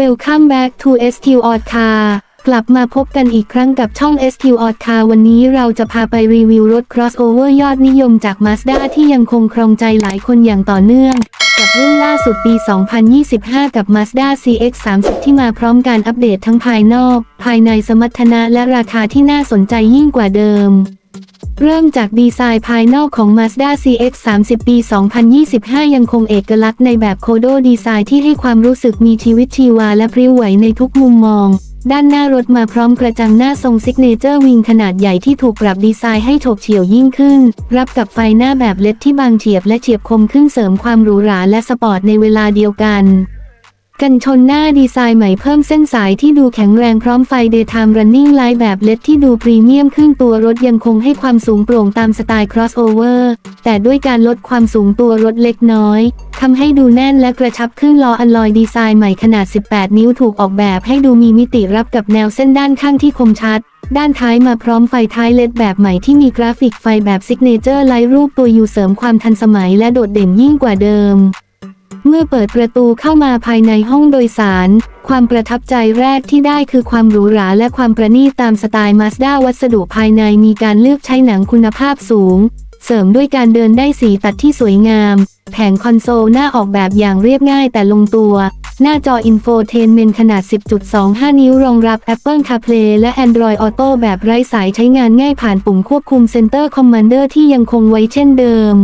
Welcome back to SQ o d Car กลับมาพบกันอีกครั้งกับช่อง SQ o d Car วันนี้เราจะพาไปรีวิวรถ crossover ยอดนิยมจาก Mazda ที่ยังคงครองใจหลายคนอย่างต่อเนื่องกับรุ่นล่าสุดปี 2025 กับ Mazda CX-30 ที่มาพร้อมการอัปเดตทั้งภายนอก ภายในสมรรถนะและราคาที่น่าสนใจยิ่งกว่าเดิม เริ่มจากดีไซน์ภายนอกของ Mazda CX-30 ปี 2025 ยังคงเอกลักษณ์ในแบบโคโดดีไซน์ที่ให้ความรู้สึกมีชีวิตชีวาและพริ้วไหวในทุกมุมมอง ด้านหน้ารถมาพร้อมกระจังหน้าทรงซิกเนเจอร์วิงขนาดใหญ่ที่ถูกปรับดีไซน์ให้โฉบเฉี่ยวยิ่งขึ้น รับกับไฟหน้าแบบเล็ดที่บางเฉียบและเฉียบคมขึ้นเสริมความหรูหราและสปอร์ตในเวลาเดียวกัน กันชนหน้าดีไซน์ใหม่เพิ่มเส้นสายที่ดูแข็งแรงพร้อมไฟ Daytime Running Light แบบเล็ดที่ดูพรีเมียมขึ้นตัวรถยังคงให้ความสูงโปร่งตามสไตล์ crossover แต่ด้วยการลดความสูงตัวรถเล็กน้อยทำให้ดูแน่นและกระชับขึ้นล้ออัลลอยดีไซน์ใหม่ขนาด 18 นิ้วถูกออกแบบให้ดูมีมิติรับกับแนวเส้นด้านข้างที่คมชัด ด้านท้ายมาพร้อมไฟท้ายเลดแบบใหม่ที่มีกราฟิกไฟแบบซิกเนเจอร์ไลท์รูปตัวยูเสริมความทันสมัยและโดดเด่นยิ่งกว่าเดิม เมื่อเปิดประตูเข้ามาภายในห้องโดยสาร ความประทับใจแรกที่ได้คือความหรูหราและความประณีตตามสไตล์มาสด้าวัสดุภายในมีการเลือกใช้หนังคุณภาพสูง เสริมด้วยการเดินได้สีตัดที่สวยงาม แผงคอนโซลหน้าออกแบบอย่างเรียบง่ายแต่ลงตัว หน้าจออินโฟเทนเมนขนาด 10.25 นิ้วรองรับ Apple CarPlay และ Android Auto แบบไร้สายใช้งานง่ายผ่านปุ่มควบคุม Center Commander ที่ยังคงไว้เช่นเดิม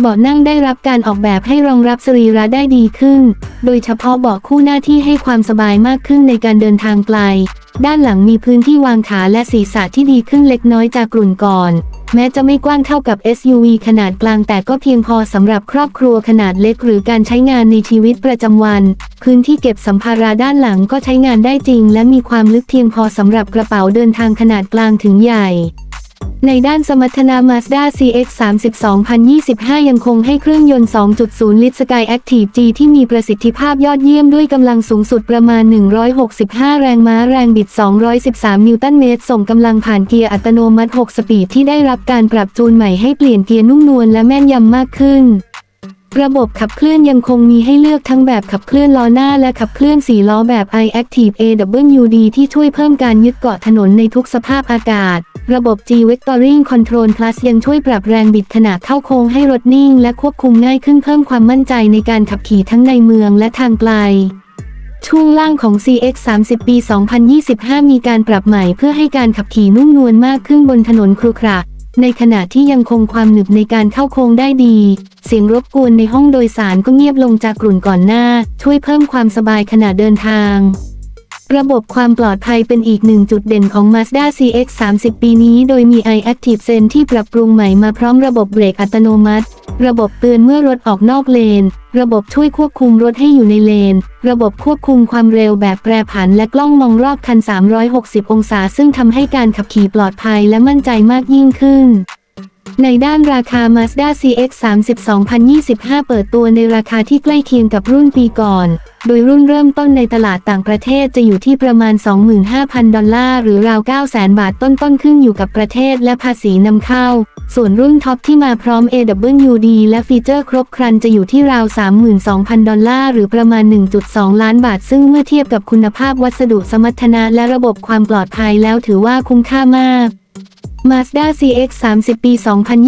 เบาะนั่งได้รับการออกแบบให้รองรับสรีระได้ดีขึ้น โดยเฉพาะเบาะคู่หน้าที่ให้ความสบายมากขึ้นในการเดินทางไกล ด้านหลังมีพื้นที่วางขาและศีรษะที่ดีขึ้นเล็กน้อยจากกลุ่นก่อน แม้จะไม่กว้างเท่ากับ SUV ขนาดกลางแต่ก็เพียงพอสำหรับครอบครัวขนาดเล็กหรือการใช้งานในชีวิตประจำวัน พื้นที่เก็บสัมภาระด้านหลังก็ใช้งานได้จริง และมีความลึกเพียงพอสำหรับกระเป๋าเดินทางขนาดกลางถึงใหญ่ ในด้านสมรรถนะ Mazda CX-32 2025 ยังคงให้เครื่องยนต์ 2.0 ลิตร Sky Active G ที่มีประสิทธิภาพยอดเยี่ยมด้วยกำลังสูงสุดประมาณ 165 แรงม้าแรงบิด 213 นิวตันเมตร ส่งกำลังผ่านเกียร์อัตโนมัติ 6 สปีดที่ได้รับการปรับจูนใหม่ให้เปลี่ยนเกียร์นุ่มนวลและแม่นยำมากขึ้น ระบบขับเคลื่อนยังคงมีให้เลือกทั้งแบบขับเคลื่อนล้อหน้าและขับเคลื่อน4ล้อแบบ iActive AWD ที่ช่วยเพิ่มการยึดเกาะถนนในทุกสภาพอากาศ ระบบ G Vectoring Control Plus ยังช่วยปรับแรงบิดขณะเข้าโค้งให้รถนิ่ง และควบคุมง่ายขึ้นเพิ่มความมั่นใจในการขับขี่ทั้งในเมืองและทางไกลช่วงล่างของ CX 30 ปี 2025 มีการปรับใหม่เพื่อให้การขับขี่นุ่มนวลมากขึ้นบนถนนครุขระ ในขณะที่ยังคงความหนึบในการเข้าโค้งได้ดี เสียงรบกวนในห้องโดยสารก็เงียบลงจากกลุ่นก่อนหน้า ช่วยเพิ่มความสบายขณะเดินทาง ระบบความปลอดภัยเป็นอีกหนึ่งจุดเด่นของ Mazda CX 30 ปีนี้ โดยมี iActive Sense ที่ปรับปรุงใหม่มาพร้อมระบบเบรกอัตโนมัติ ระบบเตือนเมื่อรถออกนอกเลน ระบบช่วยควบคุมรถให้อยู่ในเลน ระบบควบคุมความเร็วแบบแปรผันและกล้องมองรอบคัน 360 องศา ซึ่งทำให้การขับขี่ปลอดภัยและมั่นใจมากยิ่งขึ้นในด้านราคา Mazda CX-30 2025 เปิดตัวในราคาที่ใกล้เคียงกับรุ่นปีก่อน โดยรุ่นเริ่มต้นในตลาดต่างประเทศจะอยู่ที่ประมาณ 25,000 ดอลลาร์ หรือราว900,000 บาทต้นๆขึ้นอยู่กับประเทศและภาษีนำเข้า ส่วนรุ่นท็อปที่มาพร้อม AWD และฟีเจอร์ครบครันจะอยู่ที่ราว 32,000 ดอลลาร์ หรือประมาณ 1.2 ล้านบาท ซึ่งเมื่อเทียบกับคุณภาพวัสดุสมรรถนะและระบบความปลอดภัยแล้วถือว่าคุ้มค่ามาก Mazda CX 30 ปี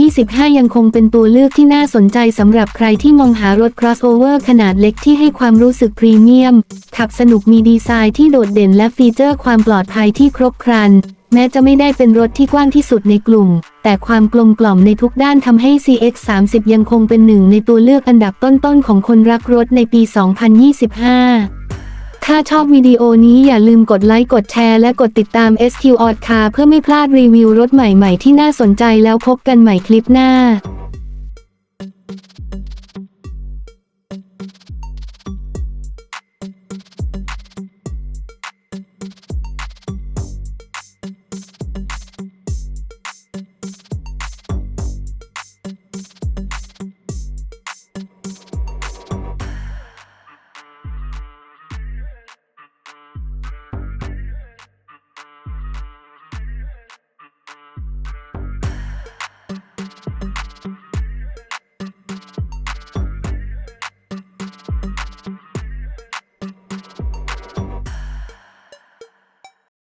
2025 ยังคงเป็นตัวเลือกที่น่าสนใจสำหรับใครที่มองหารถ crossover ขนาดเล็กที่ให้ความรู้สึกพรีเมียม ขับสนุกมีดีไซน์ที่โดดเด่นและฟีเจอร์ความปลอดภัยที่ครบครัน แม้จะไม่ได้เป็นรถที่กว้างที่สุดในกลุ่ม แต่ความกลมกล่อมในทุกด้านทำให้ CX 30 ยังคงเป็นหนึ่งในตัวเลือกอันดับต้นๆของคนรักรถในปี 2025 ถ้าชอบวิดีโอนี้อย่าลืมกดไลค์ กดแชร์ และกดติดตาม SQ o d Car เพื่อไม่พลาดรีวิวรถใหม่ๆ ที่น่าสนใจแล้วพบกันใหม่คลิปหน้า